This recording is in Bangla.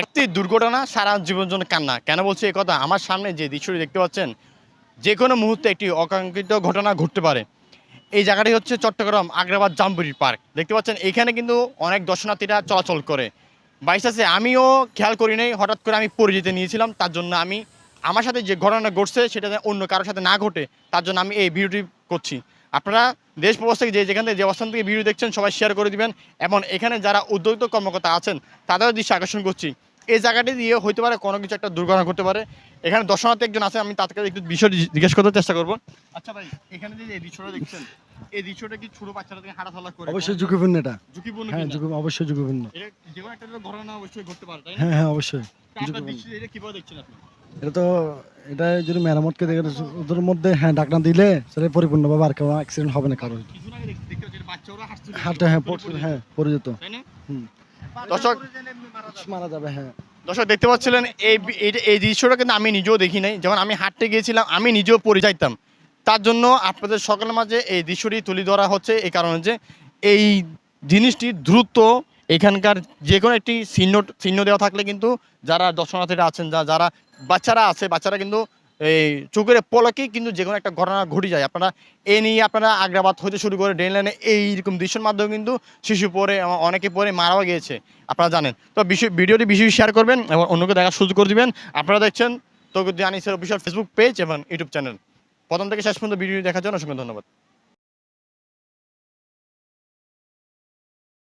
একটি দুর্ঘটনা সারা জীবন জন্য কান্না। কেন বলছি এই কথা? আমার সামনে যে দৃশ্যটি দেখতে পাচ্ছেন যে কোনো মুহূর্তে একটি অকাঙ্ক্ষিত ঘটনা ঘটতে পারে। এই জায়গাটি হচ্ছে চট্টগ্রাম আগ্রাবাদ জাম্বুরি পার্ক। দেখতে পাচ্ছেন, এখানে কিন্তু অনেক দর্শনার্থীরা চলাচল করে। বাইসাসে আমিও খেয়াল করি নাই, হঠাৎ করে আমি পড়ে যেতে নিয়েছিলাম, তার জন্য আমি আমার সাথে যে ঘটনা ঘটছে সেটা অন্য কারোর সাথে না ঘটে, তার জন্য আমি এই ভিডিওটি করছি। আপনারা দেশ প্রবাস থেকে যে যেখান থেকে যে অবস্থান থেকে ভিডিও দেখছেন, সবাই শেয়ার করে দিবেন। এবং এখানে যারা উদ্যোক্ত কর্মকর্তা আছেন তাদের দৃষ্টি আকর্ষণ করছি। এই জায়গাটি দিয়ে হইতে পারে কোনো কিছু একটা দুর্ঘটনা ঘটতে পারে। এখানে দর্শনার্থী একজন আছে আমি তাকে একটু বিষয়টি জিজ্ঞেস করতে চেষ্টা করব। আচ্ছা ভাই এখানে যে দেখছেন এই দৃশ্যটা কি ছোট বাচ্চারা থেকে হাঁটাচলা করে? অবশ্যই ঝুঁকিপূর্ণ এটা। ঝুঁকিপূর্ণ হ্যাঁ ঝুঁকি অবশ্যই ঝুঁকিপূর্ণ। এটা যে কোনো একটা ঘটনা অবশ্যই ঘটতে পারে তাই না? হ্যাঁ হ্যাঁ অবশ্যই। আপনার দৃষ্টিতে এটা কীভাবে দেখছেন আপনি? এটা তো এটা যদি মেরামতকে দেখে ওদের মধ্যে হ্যাঁ ডাকনা দিলে সেটা পরিপূর্ণভাবে আর কেউ অ্যাক্সিডেন্ট হবে না কারোর। হ্যাঁ পড়ছে হ্যাঁ হুম। দর্শক মারা যাবে হ্যাঁ। দর্শক, দেখতে পাচ্ছিলেন, এই এই দৃশ্যটা কিন্তু আমি নিজেও দেখি নাই। যখন আমি হাঁটতে গিয়েছিলাম, আমি নিজেও পড়ে যাইতাম। তার জন্য আপনাদের সকলের মাঝে এই দৃশ্যটি তুলে ধরা হচ্ছে, এই কারণে যে এই জিনিসটি দ্রুত এখানকার যে কোনো একটি চিহ্ন চিহ্ন দেওয়া থাকলে কিন্তু যারা দর্শনার্থীরা আছেন, যা যারা বাচ্চারা আছে, বাচ্চারা কিন্তু এই চোখের পলকেই কিন্তু যে কোনো একটা ঘটনা ঘটে যায়। আপনারা এ নিয়ে আপনারা আগ্রাবাদ হতে শুরু করে ড্রেন লাইনে এইরকম দৃশ্যের মাধ্যমে কিন্তু শিশু পরে, অনেকে পরে মারাও গিয়েছে, আপনারা জানেন। তো বিষয়, ভিডিওটি বেশি শেয়ার করবেন এবং অন্যকে দেখার সুযোগ করে দেবেন। আপনারা দেখছেন তো আনিসের অফিসিয়াল ফেসবুক পেজ এবং ইউটিউব চ্যানেল প্রথম থেকে শেষ পর্যন্ত ভিডিও দেখার জন্য অসংখ্য ধন্যবাদ।